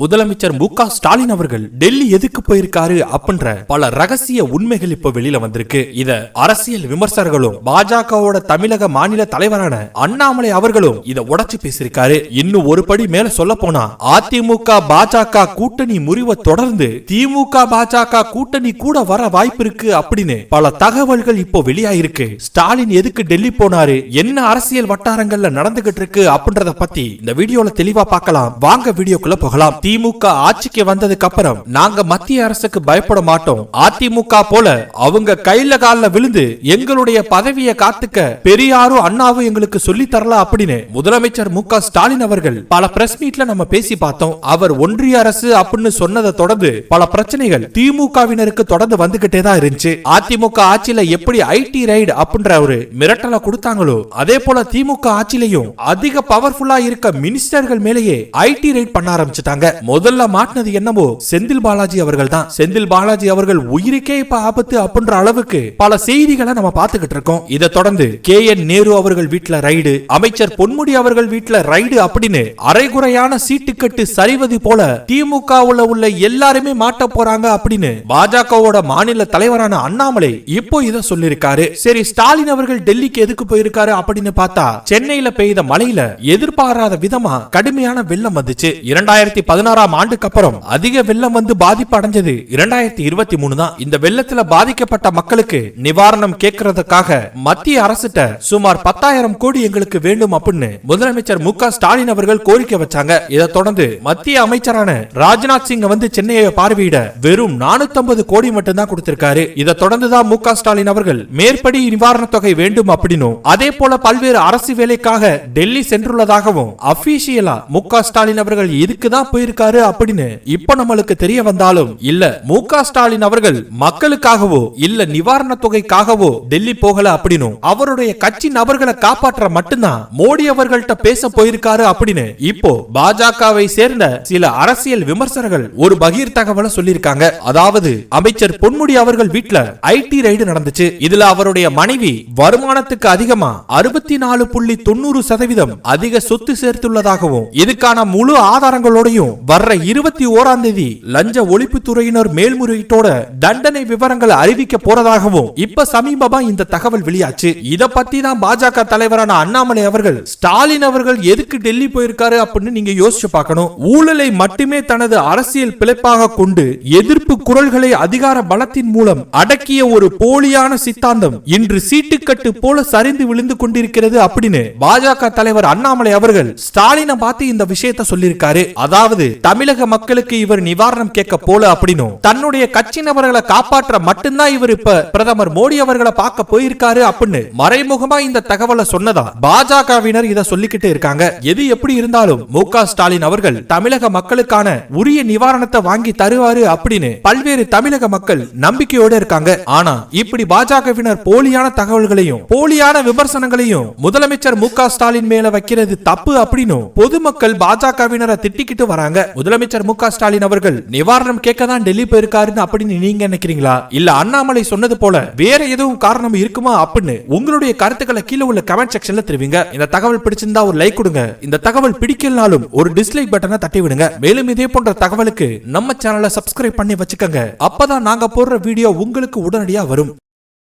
முதலமைச்சர் மு ஸ்டாலின் அவர்கள் டெல்லி எதுக்கு போயிருக்காரு அப்படின்ற பல ரகசிய உண்மைகள் இப்ப வெளியில வந்திருக்கு. இத அரசியல் விமர்சகர்களும் பாஜகவோட தமிழக மாநில தலைவரான அண்ணாமலை அவர்களும் இத உடைச்சு பேசியிருக்காரு. இன்னும் ஒரு படி மேல சொல்ல போனா அதிமுக பாஜக கூட்டணி முறிவை தொடர்ந்து திமுக பாஜக கூட்டணி கூட வர வாய்ப்பு இருக்கு அப்படின்னு பல தகவல்கள் இப்போ வெளியாயிருக்கு. ஸ்டாலின் எதுக்கு டெல்லி போனாரு என்ன அரசியல் வட்டாரங்கள்ல நடந்துகிட்டு இருக்கு அப்படின்றத பத்தி இந்த வீடியோல தெளிவா பார்க்கலாம். வாங்க வீடியோக்குள்ள போகலாம். திமுக ஆட்சிக்கு வந்ததுக்கு அப்புறம் நாங்க மத்திய அரசுக்கு பயப்பட மாட்டோம். அதிமுக போல அவங்க கையில கால விழுந்து எங்களுடைய பதவியை காத்துக்க பெரியாரும் அண்ணாவும் எங்களுக்கு சொல்லி தரலாம் அப்படின்னு முதலமைச்சர் மு க ஸ்டாலின் அவர்கள் பல பிரஸ் மீட்ல நம்ம பேசி பார்த்தோம். அவர் ஒன்றிய அரசு அப்படின்னு சொன்னதை தொடர்ந்து பல பிரச்சனைகள் திமுகவினருக்கு தொடர்ந்து வந்துகிட்டே தான் இருந்துச்சு. அதிமுக ஆட்சியில எப்படி ஐடி ரைடு அப்படின்ற ஒரு மிரட்டலை கொடுத்தாங்களோ அதே போல திமுக ஆட்சியிலையும் அதிக பவர்ஃபுல்லா இருக்க மினிஸ்டர்கள் மேலேயே ஐடி ரைட் பண்ண ஆரம்பிச்சுட்டாங்க. முதல்ல மாட்டினது என்னமோ செந்தில் பாலாஜி அவர்கள் தான் செந்தில் பாலாஜி அவர்கள் உயிருக்கே இப்ப ஆபத்து அப்படின்ற அளவுக்கு பல செய்திகளை நம்ம பார்த்துக்கிட்டு இருக்கோம். இதை தொடர்ந்து கே என் நேரு அவர்கள் வீட்டுல ரைடு அமைச்சர் பொன்முடி அவர்கள் வீட்டுல ரைடு அப்படின்னு அரைகுறையான சீட்டுக்கட்டு சரிவது போல திமுக உள்ள உள்ள எல்லாருமே மாட்ட போறாங்க அப்படின்னு பாஜகவோட மாநில தலைவரான அண்ணாமலை இப்போ இத சொல்லிருக்காரு சரி ஸ்டாலின் அவர்கள் டெல்லிக்கு எதுக்கு போயிருக்காரு அப்படின்னு பார்த்தா சென்னையில பெய்த மழையில எதிர்பாராத விதமா கடுமையான வெள்ளம் வந்துச்சு. இரண்டாயிரத்தி பதினாறாம் ஆண்டுக்கு அப்புறம் அதிக வெள்ளம் வந்து பாதிப்பு அடைஞ்சது இரண்டாயிரத்தி இருபத்தி மூணு தான் இந்த வெள்ளத்துல பாதிக்கப்பட்ட மக்களுக்கு நிவாரணம் கேட்கறதுக்காக மத்திய அரசிட்ட சுமார் பத்தாயிரம் கோடி எங்களுக்கு வேண்டும் அப்படின்னு முதலமைச்சர் மு ஸ்டாலின் அவர்கள் கோரிக்கை வச்சாங்க. இதை தொடர்ந்து மத்திய அமைச்சரான ராஜ்நாத் சிங் வந்து சென்னையை பார்வையிட வெறும் 450 கோடி மட்டும் தான் கொடுத்திருக்காரு. இதை தொடர்ந்துதான் மு ஸ்டாலின் அவர்கள் மேற்படி நிவாரண தொகை வேண்டும் அப்படின்னும் அதே போல பல்வேறு அரசு வேலைக்காக டெல்லி சென்றுள்ளதாகவும் அபிஷியலா மு ஸ்டாலின் அவர்கள் இதுக்குதான் தான் போயிருக்காரு அப்படின்னு இப்ப நம்மளுக்கு தெரிய வந்தாலும் இல்ல மு ஸ்டாலின் அவர்கள் மக்களுக்காகவோ இல்ல நிவாரண தொகைக்காகவோ டெல்லி போகல அப்படின்னு அவருடைய கட்சி நபர்களை காப்பாற்ற மட்டும்தான் மோடி அவர்கள்ட்ட பேச போயிருக்காரு அப்படின்னு இப்போ பாஜகவை சேர்ந்த சில அரசியல் விமர்சகர்கள் ஒரு பகீர் தகவலை சொல்லியிருக்காங்க. அதாவது அமைச்சர் பொன்முடி அவர்கள் வீட்டுல ஐடி ரைடு நடந்துச்சு. இதுல அவருடைய மனைவி வருமானத்துக்கு அதிகமா அறுபத்தி நாலு புள்ளி தொண்ணூறு சதவீதம் அதிக சொத்து சேர்த்துள்ளதாகவும் இதுக்கான முழு ஆதாரங்களோடையும் வர்ற இருபத்தி ஓராம் தேதி லஞ்ச ஒழிப்புத்துறையினர் மேல்முறையீட்டோட தண்டனை விவரங்களை அறிவிக்க போறதாகவும் இப்ப சமீபமா இந்த தகவல் வெளியாச்சு. இத பத்தி தான் பாஜக தலைவரான அண்ணாமலை அவர்கள் ஸ்டாலின் அவர்கள் எதுக்கு டெல்லி போயிருக்காரு அப்படின்னு நீங்க யோசிச்சு பார்க்கணும். ஊழலை மட்டுமே தனது அரசியல் பிழைப்பாக கொண்டு எதிர்ப்பு குரல்களை அதிகார பலத்தின் மூலம் அடக்கிய ஒரு போலியான சித்தாந்தம் இன்று சீட்டுக்கட்டு போல சரிந்து விழுந்து கொண்டிருக்கிறது அப்படின்னு பாஜக தலைவர் அண்ணாமலை அவர்கள் ஸ்டாலினை பார்த்து இந்த விஷயத்த சொல்லியிருக்காரு. அதாவது தமிழக மக்களுக்கு இவர் நிவாரணம் கேட்க போல அப்படின்னு தன்னுடைய கட்சி நபர்களை காப்பாற்ற மட்டும்தான் இவர் இப்ப பிரதமர் மோடி அவர்களை பார்க்க போயிருக்காரு அப்படின்னு மறைமுகமா இந்த தகவலை சொன்னதா? பாஜகவினர் இதை சொல்லிக்கிட்டு இருக்காங்க. எது எப்படி இருந்தாலும் மு ஸ்டாலின் அவர்கள் தமிழக மக்களுக்கான உரிய நிவாரணத்தை வாங்கி தருவாரு அப்படின்னு பல்வேறு தமிழக மக்கள் நம்பிக்கையோட இருக்காங்க. ஆனா இப்படி பாஜகவினர் போலியான தகவல்களையும் போலியான விமர்சனங்களையும் முதலமைச்சர் மு ஸ்டாலின் மேல வைக்கிறது தப்பு அப்படின்னு பொதுமக்கள் பாஜகவினரை திட்டிக்கிட்டு வராங்க. முதலமைச்சர் மு ஸ்டாலின் அவர்கள் நிவாரணம் கேட்க தான் டெல்லி போயிருக்காருன்னு அப்படின்னு நீங்க நினைக்கிறீங்களா? இல்ல அண்ணாமலை சொன்னது போல வேற எதுவும் காரணம் இருக்குமா அப்படின்னு உங்களுடைய கருத்துக்களை கீழே உள்ள கமெண்ட் செக்ஷன்ல தெரிவிங்க. இந்த தகவல் பிடிச்சிருந்தா ஒரு லைக் கொடுங்க. இந்த தகவல் பிடிக்கலனாலும் ஒரு டிஸ்லைக் பட்டனை தட்டி விடுங்க. மேலும் இதே போன்ற தகவலுக்கு நம்ம சேனலை சப்ஸ்கிரைப் பண்ணி வச்சுக்கோங்க. அப்பதான் நாங்க போடுற வீடியோ உங்களுக்கு உடனடியா வரும்.